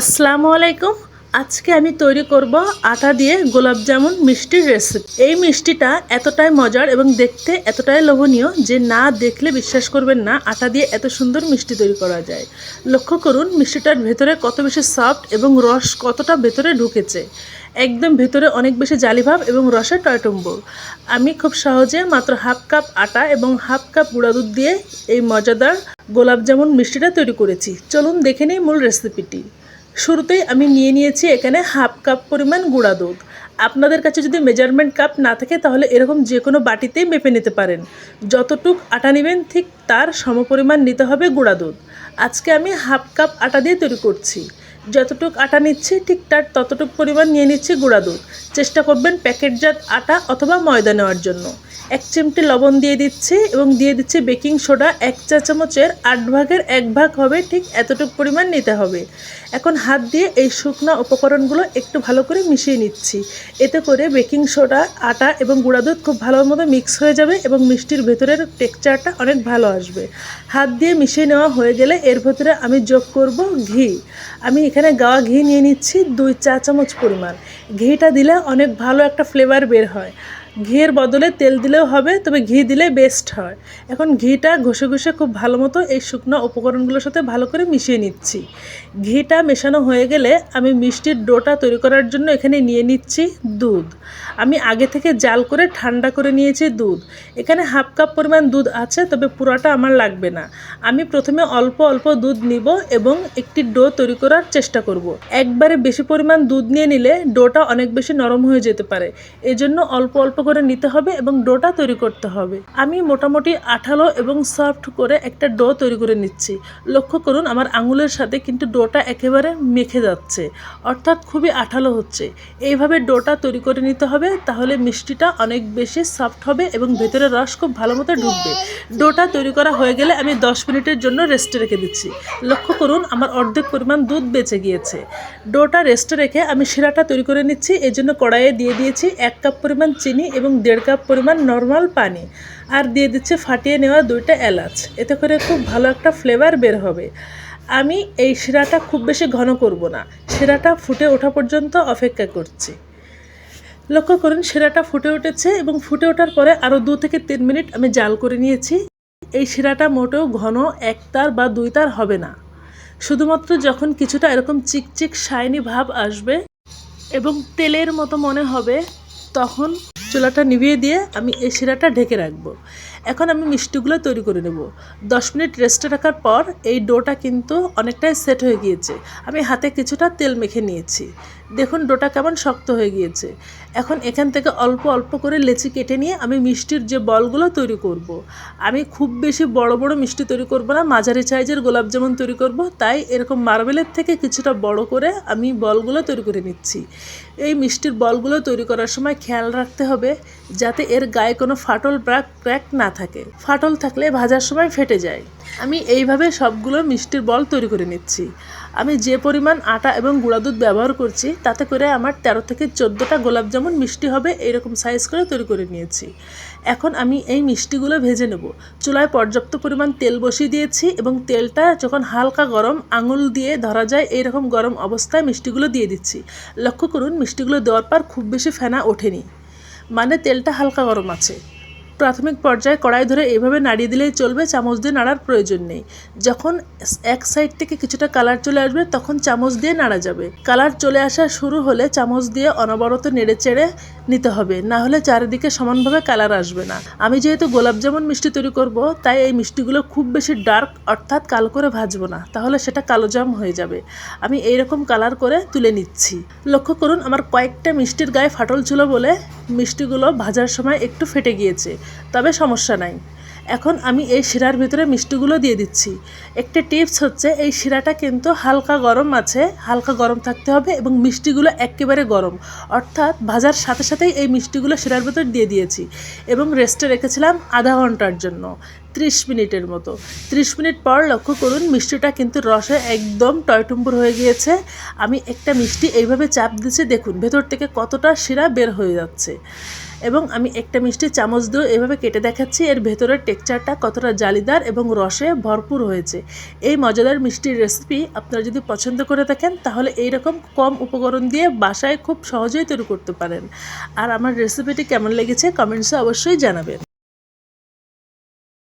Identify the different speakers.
Speaker 1: আসসালামু আলাইকুম। আজকে আমি তৈরি করব আটা দিয়ে গোলাপ জামুন মিষ্টির রেসিপি এই মিষ্টিটা এতটাই মজার এবং দেখতে এতটাই লোভনীয় যে না দেখলে বিশ্বাস করবেন না আটা দিয়ে এত সুন্দর মিষ্টি তৈরি করা যায়। লক্ষ্য করুন মিষ্টিটার ভেতরে কত বেশি সফট এবং রস কতটা ভেতরে ঢুকেছে। একদম ভেতরে অনেক বেশি জালিভাব এবং রসের টয়টম্বর আমি খুব সহজে মাত্র হাফ কাপ আটা এবং হাফ কাপ গুঁড়া দুধ দিয়ে এই মজাদার গোলাপ জামুন মিষ্টিটা তৈরি করেছি। চলুন দেখে নিই মূল রেসিপিটি শুরুতেই আমি নিয়ে নিয়েছি এখানে হাফ কাপ পরিমাণ গুঁড়া দুধ। আপনাদের কাছে যদি মেজারমেন্ট কাপ না থাকে, তাহলে এরকম যে কোনো বাটিতেই মেপে নিতে পারেন। যতটুক আটা নেবেন, ঠিক তার সমপরিমাণ নিতে হবে গুঁড়া দুধ। আজকে আমি হাফ কাপ আটা দিয়ে তৈরি করছি। যতটুক আটা নিচ্ছি, ঠিক তার ততটুক পরিমাণ নিয়ে নিচ্ছি গুঁড়া দুধ। চেষ্টা করবেন প্যাকেটজাত আটা অথবা ময়দা নেওয়ার জন্য। এক চিমটি লবণ দিয়ে দিচ্ছি এবং দিয়ে দিচ্ছি বেকিং সোডা এক চা চামচের আট ভাগের এক ভাগ হবে, ঠিক এতটুকু পরিমাণ নিতে হবে। এখন হাত দিয়ে এই শুকনা উপকরণগুলো একটু ভালো করে মিশিয়ে নিচ্ছি। এতে করে বেকিং সোডা, আটা এবং গুঁড়া দুধ খুব ভালো মতো মিক্স হয়ে যাবে এবং মিষ্টির ভেতরের টেক্সচারটা অনেক ভালো আসবে। হাত দিয়ে মিশিয়ে নেওয়া হয়ে গেলে এর ভেতরে আমি যোগ করব ঘি। আমি এখানে গাওয়া ঘি নিয়ে নিচ্ছি দুই চা চামচ পরিমাণ। ঘিটা দিলে অনেক ভালো একটা ফ্লেভার বের হয়। ঘিয়ের বদলে তেল দিলেও হবে, তবে ঘি দিলে বেস্ট হয়। এখন ঘিটা ঘষে ঘষে খুব ভালো মতো এই শুকনো উপকরণগুলোর সাথে ভালো করে মিশিয়ে নিচ্ছি। ঘিটা মেশানো হয়ে গেলে আমি মিষ্টির ডোটা তৈরি করার জন্য এখানে নিয়ে নিচ্ছি দুধ। আমি আগে থেকে জাল করে ঠান্ডা করে নিয়েছি দুধ। এখানে হাফ কাপ পরিমাণ দুধ আছে, তবে পুরোটা আমার লাগবে না। আমি প্রথমে অল্প অল্প দুধ নিব এবং একটি ডো তৈরি করার চেষ্টা করব। একবারে বেশি পরিমাণ দুধ নিয়ে নিলে ডোটা অনেক বেশি নরম হয়ে যেতে পারে। এজন্য অল্প অল্প করে নিতে হবে এবং ডোটা তৈরি করতে হবে। আমি মোটামুটি আঠালো এবং সফট করে একটা ডো তৈরি করে নিচ্ছি। লক্ষ্য করুন আমার আঙুলের সাথে কিন্তু ডোটা একেবারে মেখে যাচ্ছে, অর্থাৎ খুবই আঠালো হচ্ছে। এইভাবে ডোটা তৈরি করে নিতে হবে, তাহলে মিষ্টিটা অনেক বেশি সফট হবে এবং ভেতরে রস খুব ভালো মতো ঢুকবে। ডোটা তৈরি করা হয়ে গেলে আমি দশ মিনিটের জন্য রেস্টে রেখে দিচ্ছি। লক্ষ্য করুন আমার অর্ধেক পরিমাণ দুধ বেঁচে গিয়েছে। ডোটা রেস্টে রেখে আমি শিরাটা তৈরি করে নিচ্ছি এই জন্য কড়াইয়ে দিয়ে দিয়েছি এক কাপ পরিমাণ চিনি এবং দেড় কাপ পরিমাণ নর্মাল পানি আর দিয়ে দিচ্ছে ফাটিয়ে নেওয়া দুইটা এলাচ। এতে করে খুব ভালো একটা ফ্লেভার বের হবে। আমি এই শিরাটা খুব বেশি ঘন করব না। শিরাটা ফুটে ওঠা পর্যন্ত অপেক্ষা করছি। লক্ষ্য করুন, শিরাটা ফুটে উঠেছে এবং ফুটে ওঠার পরে আরও দু থেকে তিন মিনিট আমি জাল করে নিয়েছি। এই শিরাটা মোটেও ঘন এক তার বা দুই তার হবে না। শুধুমাত্র যখন কিছুটা এরকম চিকচিক শাইনি ভাব আসবে এবং তেলের মতো মনে হবে, তখন চুলাটা নিভিয়ে দিয়ে আমি এই শিরাটা ঢেকে রাখব। এখন আমি মিষ্টিগুলো তৈরি করে নেব। দশ মিনিট রেস্টে রাখার পর এই ডোটা কিন্তু অনেকটাই সেট হয়ে গিয়েছে। আমি হাতে কিছুটা তেল মেখে নিয়েছি। দেখুন, ডোটা কেমন শক্ত হয়ে গিয়েছে। এখন এখান থেকে অল্প অল্প করে লেচি কেটে নিয়ে আমি মিষ্টির যে বলগুলো তৈরি করব। আমি খুব বেশি বড় বড় মিষ্টি তৈরি করব না, মাঝারি সাইজের গোলাপ জামুন তৈরি করব, তাই এরকম মার্বেলের থেকে কিছুটা বড় করে আমি বলগুলো তৈরি করে নিচ্ছি। এই মিষ্টির বলগুলো তৈরি করার সময় খেয়াল রাখতে হবে যাতে এর গায়ে কোনো ফাটল বা ক্র্যাক না থাকে। ফাটল থাকলে ভাজার সময় ফেটে যায়। আমি এইভাবে সবগুলো মিষ্টির বল তৈরি করে নিচ্ছি। আমি যে পরিমাণ আটা এবং গুঁড়া দুধ ব্যবহার করছি, তাতে করে আমার তেরো থেকে চোদ্দোটা গোলাপ জামুন মিষ্টি হবে, এরকম সাইজ করে তৈরি করে নিয়েছি। এখন আমি এই মিষ্টিগুলো ভেজে নেব। চুলায় পর্যাপ্ত পরিমাণ তেল বসিয়ে দিয়েছি এবং তেলটা যখন হালকা গরম আঙুল দিয়ে ধরা যায়, এইরকম গরম অবস্থায় মিষ্টিগুলো দিয়ে দিচ্ছি। লক্ষ্য করুন, মিষ্টিগুলো দেওয়ার পর খুব বেশি ফেনা ওঠেনি। মানে তেলটা হালকা গরম আছে। প্রাথমিক পর্যায়ে কড়াই ধরে এভাবে নাড়িয়ে দিলেই চলবে, চামচ দিয়ে নাড়ার প্রয়োজন নেই। যখন এক সাইড থেকে কিছুটা কালার চলে আসবে, তখন চামচ দিয়ে নাড়া যাবে। কালার চলে আসা শুরু হলে চামচ দিয়ে অনবরত নেড়ে চেড়ে নিতে হবে, না হলে চারিদিকে সমানভাবে কালার আসবে না। আমি যেহেতু গোলাপ জামুন মিষ্টি তৈরি করব, তাই এই মিষ্টিগুলো খুব বেশি ডার্ক অর্থাৎ কালো করে ভাজবো না, তাহলে সেটা কালো জাম হয়ে যাবে। আমি এইরকম কালার করে তুলে নিচ্ছি। লক্ষ্য করুন, আমার কয়েকটা মিষ্টির গায়ে ফাটল ছিল বলে মিষ্টিগুলো ভাজার সময় একটু ফেটে গিয়েছে, তবে সমস্যা নাই। এখন আমি এই শিরার ভিতরে মিষ্টিগুলো দিয়ে দিচ্ছি। একটা টিপস হচ্ছে, এই শিরাটা কিন্তু হালকা গরম আছে, হালকা গরম থাকতে হবে এবং মিষ্টিগুলো একেবারে গরম। অর্থাৎ ভাজার সাথে সাথেই এই মিষ্টিগুলো শিরার ভিতর দিয়ে দিয়েছি এবং রেস্টে রেখেছিলাম আধা ঘণ্টার জন্য। ত্রিশ মিনিটের মতো। ত্রিশ মিনিট পর লক্ষ্য করুন, মিষ্টিটা কিন্তু রসে একদম টয়টুম্বুর হয়ে গিয়েছে। আমি একটা মিষ্টি এইভাবে চাপ দিচ্ছি, দেখুন ভেতর থেকে কতটা শিরা বের হয়ে যাচ্ছে। এবং আমি একটা মিষ্টি চামচ দিয়েও এভাবে কেটে দেখাচ্ছি, এর ভেতরের টেক্সচারটা কতটা জালিদার এবং রসে ভরপুর হয়েছে। এই মজাদার মিষ্টির রেসিপি আপনারা যদি পছন্দ করে থাকেন, তাহলে এই রকম কম উপকরণ দিয়ে বাসায় খুব সহজেই তৈরি করতে পারেন। আর আমার রেসিপিটি কেমন লেগেছে কমেন্টসে অবশ্যই জানাবেন।